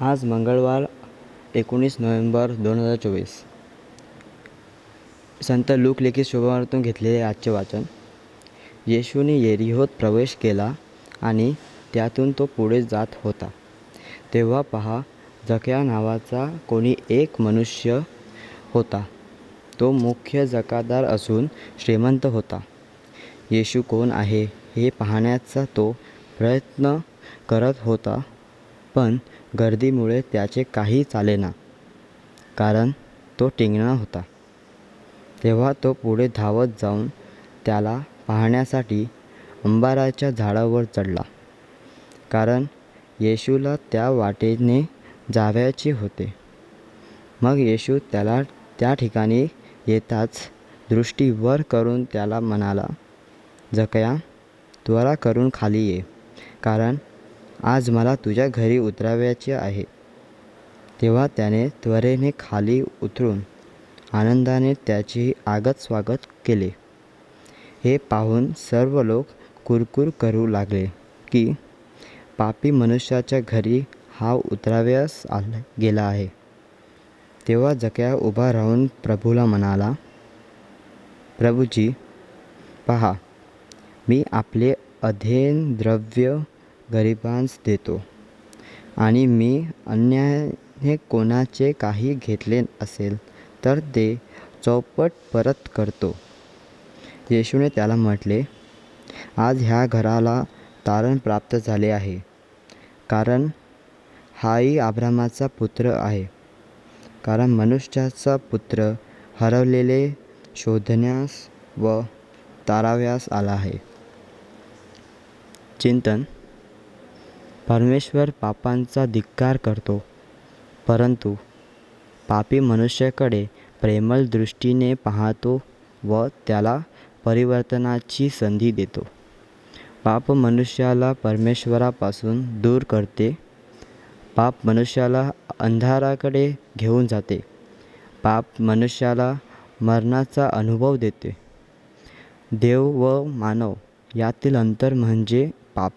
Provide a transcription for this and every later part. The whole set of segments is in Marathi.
आज मंगळवार एकोणीस नोव्हेंबर दोन हजार चोवीस. संत लूक लिखित शुभवार्तून घेतलेले आजचे वाचन येशूने येरिहोत प्रवेश केला आणि त्यातून तो पुढे जात होता. तेव्हा पहा जक्या नावाचा कोणी एक मनुष्य होता. तो मुख्य जकादार असून श्रीमंत होता. येशू कोण आहे हे पाहण्याचा तो प्रयत्न करत होता. पण गर्दीमुळे त्याचे काही चालेना कारण तो टिंगणा होता. तेव्हा तो पुढे धावत जाऊन त्याला पाहण्यासाठी अंबाराच्या झाडावर चढला. कारण येशूला त्या वाटेने जावयाचे होते. मग येशू त्याला त्या ठिकाणी येताच दृष्टी वर करून त्याला म्हणाला जकया त्वरा करून खाली ये. कारण आज मला तुझ्या घरी उतरावयाचे आहे. तेव्हा त्याने त्वरेने खाली उतरून आनंदाने त्याचे आगत स्वागत केले. हे पाहून सर्व लोक कुरकुर करू लागले की पापी मनुष्याच्या घरी हा उतराव्यास आला गेला आहे. तेव्हा जक्या उभा राहून प्रभूला म्हणाला प्रभूजी पहा मी आपले अध्ययन द्रव्य गरिबांस देतो. आणि मी अन्यायाने कोणाचे काही घेतले असेल तर ते चौपट परत करतो. येशूने त्याला म्हटले आज ह्या घराला तारण प्राप्त झाले आहे. कारण हाही अब्रामाचा पुत्र आहे. कारण मनुष्याचा पुत्र हरवलेले शोधण्यास व ताराव्यास आला आहे. चिंतन परमेश्वर पापांचा धिक्कार करतो. परंतु पापी मनुष्याकडे प्रेमळ दृष्टीने पाहतो व त्याला परिवर्तनाची संधी देतो. पाप मनुष्याला परमेश्वरापासून दूर करते. पाप मनुष्याला अंधाराकडे घेऊन जाते. पाप मनुष्याला मरणाचा अनुभव देते. देव व मानव यातील अंतर म्हणजे पाप.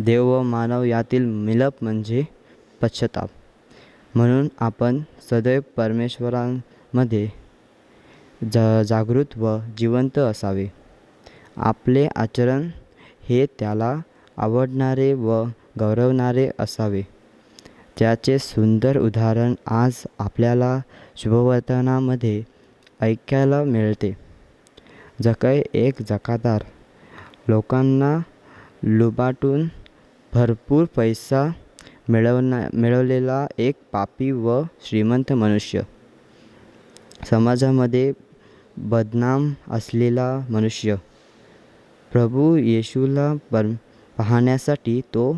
देव व मानव यातील मिलप म्हणजे पश्चाताप. म्हणून आपण सदैव परमेश्वरांमध्ये जा जागृत व जिवंत असावे. आपले आचरण हे त्याला आवडणारे व गौरवणारे असावे. त्याचे सुंदर उदाहरण आज आपल्याला शुभवर्तनामध्ये ऐकायला मिळते. जकै एक जकादार लोकांना लुबाटून भरपूर पैसा मिळवना मिळवलेला एक पापी व श्रीमंत मनुष्य. समाजामध्ये बदनाम असलेला मनुष्य. प्रभू येशूला पर पाहण्यासाठी तो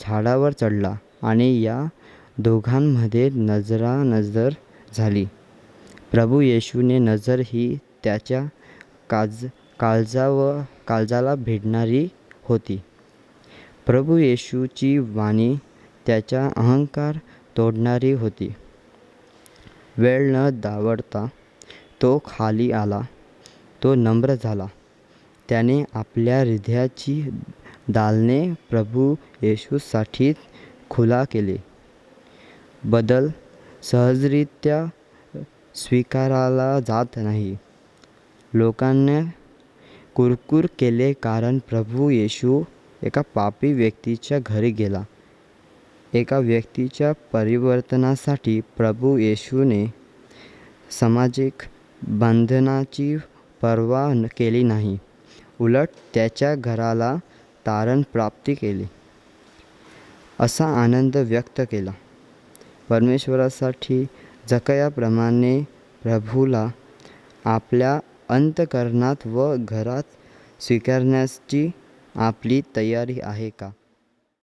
झाडावर चढला आणि या दोघांमध्ये नजरानजर झाली. प्रभू येशूने नजर ही त्याच्या काज काळजा व काळजाला भिडणारी होती. प्रभू येशूची वाणी त्याचा अहंकार तोडणारी होती. वेळ न दावडता तो खाली आला. तो नम्र झाला. त्याने आपल्या हृदयाची दालने प्रभू येशूसाठी खुला केले. बदल सहजरित्या स्वीकारला जात नाही. लोकांना कुरकुर केले कारण प्रभू येशू एका पापी व्यक्तीच्या घरी गेला. एका व्यक्तीच्या परिवर्तनासाठी प्रभू येशूने सामाजिक बंधनाची पर्वा केली नाही उलट त्याच्या घराला तारण प्राप्ती केली. असा आनंद व्यक्त केला. परमेश्वरासाठी जकयाप्रमाणे प्रभूला आपल्या अंतकरणात व घरात स्वीकारण्याची आपली तयारी आहे का?